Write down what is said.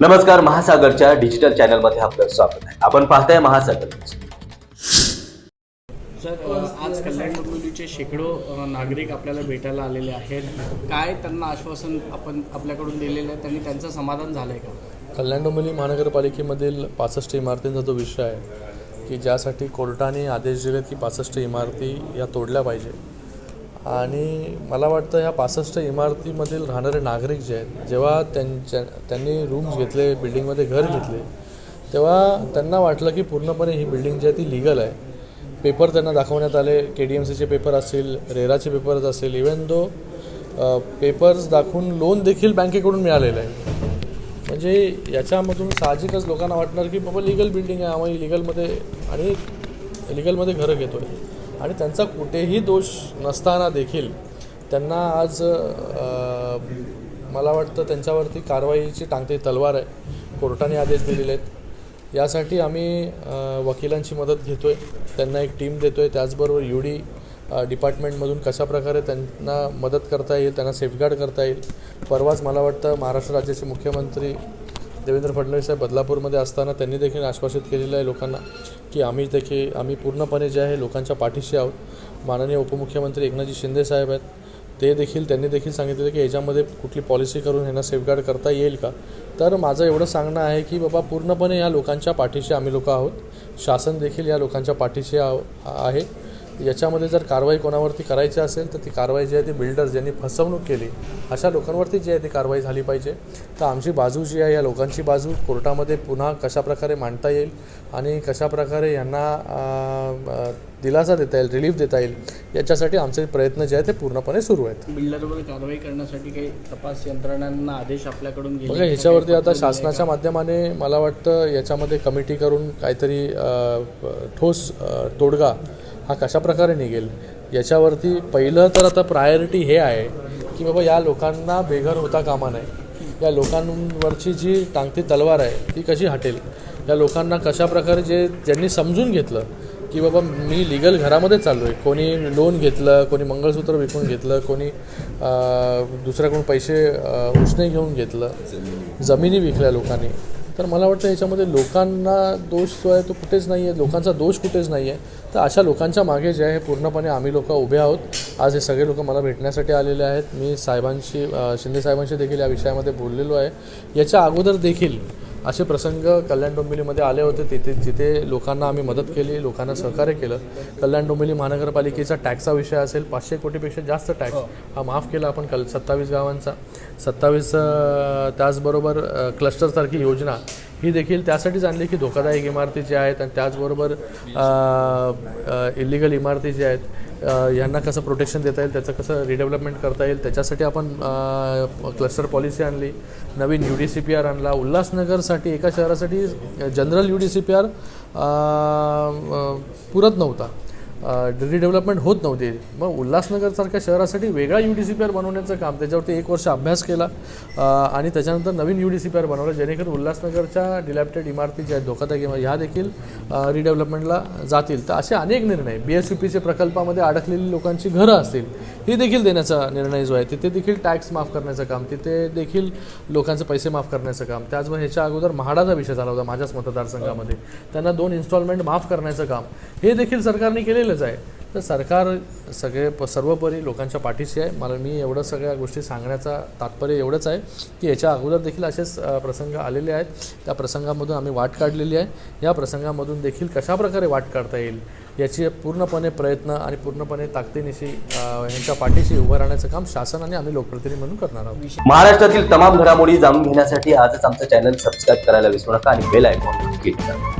नमस्कार महासागरच्या डिजिटल चॅनलमध्ये आपलं स्वागत आहे. आपण पाहताय महासागर. सर आज कल्याण डोंबिवलीचे शेकडो नागरिक आपल्याला भेटायला आलेले आहेत. काय त्यांना आश्वासन आपण आपल्याकडून दिलेलं आहे? त्यांनी त्यांचं समाधान झालं आहे का कल्याण डोंबिवली महानगरपालिकेमधील पासष्ट इमारतींचा जो विषय आहे की ज्यासाठी कोर्टाने आदेश दिलेत की पासष्ट इमारती या तोडल्या पाहिजे. आणि मला वाटतं ह्या पासष्ट इमारतीमधील राहणारे नागरिक जे आहेत जेव्हा त्यांच्या त्यांनी रूम्स घेतले बिल्डिंगमध्ये घर घेतले तेव्हा त्यांना वाटलं की पूर्णपणे ही बिल्डिंग जी आहे ती लिगल आहे. पेपर त्यांना दाखवण्यात आले के डी एम सीचे पेपर असतील रेराचे पेपर्स असतील इवन दो पेपर्स दाखवून लोन देखील बँकेकडून मिळालेलं आहे. म्हणजे याच्यामधून साहजिकच लोकांना वाटणार की बाबा लिगल बिल्डिंग आहे आम्ही लिगलमध्ये आणि लिगलमध्ये घरं घेतो आहे आणि त्यांचा कुठेही दोष नसताना देखील त्यांना आज मला वाटतं त्यांच्यावरती कारवाईची टांगते तलवार आहे. कोर्टाने आदेश दिलेले आहेत यासाठी आम्ही वकिलांची मदत घेतो आहे त्यांना एक टीम देतो आहे त्याचबरोबर यू डी डिपार्टमेंटमधून कशाप्रकारे त्यांना मदत करता येईल त्यांना सेफगार्ड करता येईल. परवाच मला वाटतं महाराष्ट्र राज्याचे मुख्यमंत्री देवेंद्र फडणवीस साहेब बदलापूरमध्ये असताना त्यांनी देखील आश्वासित केलेलं आहे लोकांना की आम्ही देखील आम्ही पूर्णपणे जे आहे लोकांच्या पाठीशी आहोत. माननीय उपमुख्यमंत्री एकनाथजी शिंदे साहेब आहेत. ते देखील त्यांनी देखील सांगितलेलं की याच्यामध्ये कुठली पॉलिसी करून ह्यांना सेफगार्ड करता येईल का? तर माझं एवढं सांगणं आहे की बाबा पूर्णपणे या लोकांच्या पाठीशी आम्ही लोक आहोत. शासन देखील या लोकांच्या पाठीशी आहो- आहे. याच्यामध्ये जर कारवाई कोणावरती करायची असेल तर ती कारवाई जी आहे ती बिल्डर ज्यांनी फसवणूक केली अशा लोकांवरती जी आहे ती कारवाई झाली पाहिजे. तर आमची बाजू जी आहे या लोकांची बाजू कोर्टामध्ये पुन्हा कशाप्रकारे मांडता येईल आणि कशाप्रकारे यांना दिलासा देता येईल रिलीफ देता येईल याच्यासाठी आमचे प्रयत्न जे आहेत ते पूर्णपणे सुरू आहेत. बिल्डरवर कारवाई करण्यासाठी काही तपास यंत्रणांना आदेश आपल्याकडून बघा ह्याच्यावरती आता शासनाच्या माध्यमाने मला वाटतं याच्यामध्ये कमिटी करून काहीतरी ठोस तोडगा हा कशाप्रकारे निघेल? याच्यावरती पहिलं तर आता प्रायोरिटी हे आहे की बाबा या लोकांना बेघर होता कामा नये. या लोकांवरची जी टांगती तलवार आहे ती कशी हटेल? या लोकांना कशाप्रकारे जे ज्यांनी समजून घेतलं की बाबा मी लिगल घरामध्ये चाललो आहे कोणी लोन घेतलं कोणी मंगळसूत्र विकून घेतलं कोणी दुसऱ्याकडून पैसे अं, उसने घेऊन घेतलं जमिनी विकल्या लोकांनी. तर मला वाटतं याच्यामध्ये लोकांना दोष जो आहे तो कुठेच नाही आहे लोकांचा दोष कुठेच नाही आहे. तर अशा लोकांच्या मागे जे आहे पूर्णपणे आम्ही लोक उभे आहोत. आज हे सगळे लोक मला भेटण्यासाठी आलेले आहेत. मी साहेबांशी शिंदे साहेबांशी देखील या विषयामध्ये बोललेलो आहे. याच्या अगोदर देखील असे प्रसंग कल्याण डोंबिवलीमध्ये आले होते. तिथे जिथे लोकांना आम्ही मदत केली लोकांना सहकार्य केलं. कल्याण डोंबिवली महानगरपालिकेचा टॅक्सचा विषय असेल पाचशे कोटीपेक्षा जास्त टॅक्स हा. माफ केला आपण कल सत्तावीस गावांचा. सत्तावीस त्याचबरोबर क्लस्टरसारखी योजना ही देखील त्यासाठीच आणली की धोकादायक इमारती ज्या आहेत आणि त्याचबरोबर इलिगल इमारती ज्या आहेत यांना कसं प्रोटेक्शन देता येईल त्याचं कसं रिडेव्हलपमेंट करता येईल त्याच्यासाठी आपण क्लस्टर पॉलिसी आणली नवीन U D C P R आणला उल्हासनगरसाठी एका शहरासाठी general U D C P R पुरत नव्हता. रिडेव्हलपमेंट होत नव्हती. मग उल्हासनगरसारख्या शहरासाठी वेगळा U D C P R बनवण्याचं काम त्याच्यावरती एक वर्ष अभ्यास केला. आणि त्याच्यानंतर नवीन U D C P R बनवलं जेणेकरून उल्हासनगरच्या डिलॅप्टेड इमारती ज्या आहेत धोकादायक इमारती ह्या देखील रिडेव्हलपमेंटला जातील. तर असे अनेक निर्णय बी एस यू पीचे प्रकल्पामध्ये अडकलेली लोकांची घरं असतील ही देखील देण्याचा निर्णय जो आहे तिथे देखील टॅक्स माफ करण्याचं काम तिथे देखील लोकांचे पैसे माफ करण्याचं काम. त्याचबरोबर ह्याच्या अगोदर म्हाडाचा विषय झाला होता माझ्याच मतदारसंघामध्ये. त्यांना दोन इन्स्टॉलमेंट माफ करण्याचं काम. हे देखील सरकारने केलेलं केलेलंच आहे. तर सरकार सगळे प सर्वोपरी लोकांच्या पाठीशी आहे. मला मी एवढं सगळ्या गोष्टी सांगण्याचा तात्पर्य एवढंच आहे की याच्या अगोदर देखील असेच प्रसंग आलेले आहेत. त्या प्रसंगामधून आम्ही वाट काढलेली आहे. या प्रसंगामधून देखील कशाप्रकारे वाट काढता येईल याची पूर्णपणे प्रयत्न आणि पूर्णपणे ताकदीनिशी यांच्या पाठीशी उभं राहण्याचं काम शासन आणि आम्ही लोकप्रतिनिधी म्हणून करणार आहोत. महाराष्ट्रातील तमाम घडामोडी जाणून घेण्यासाठी आजच आमचं चॅनल सबस्क्राईब करायला विसरू नका आणि बेल आयकॉन क्लिक करा.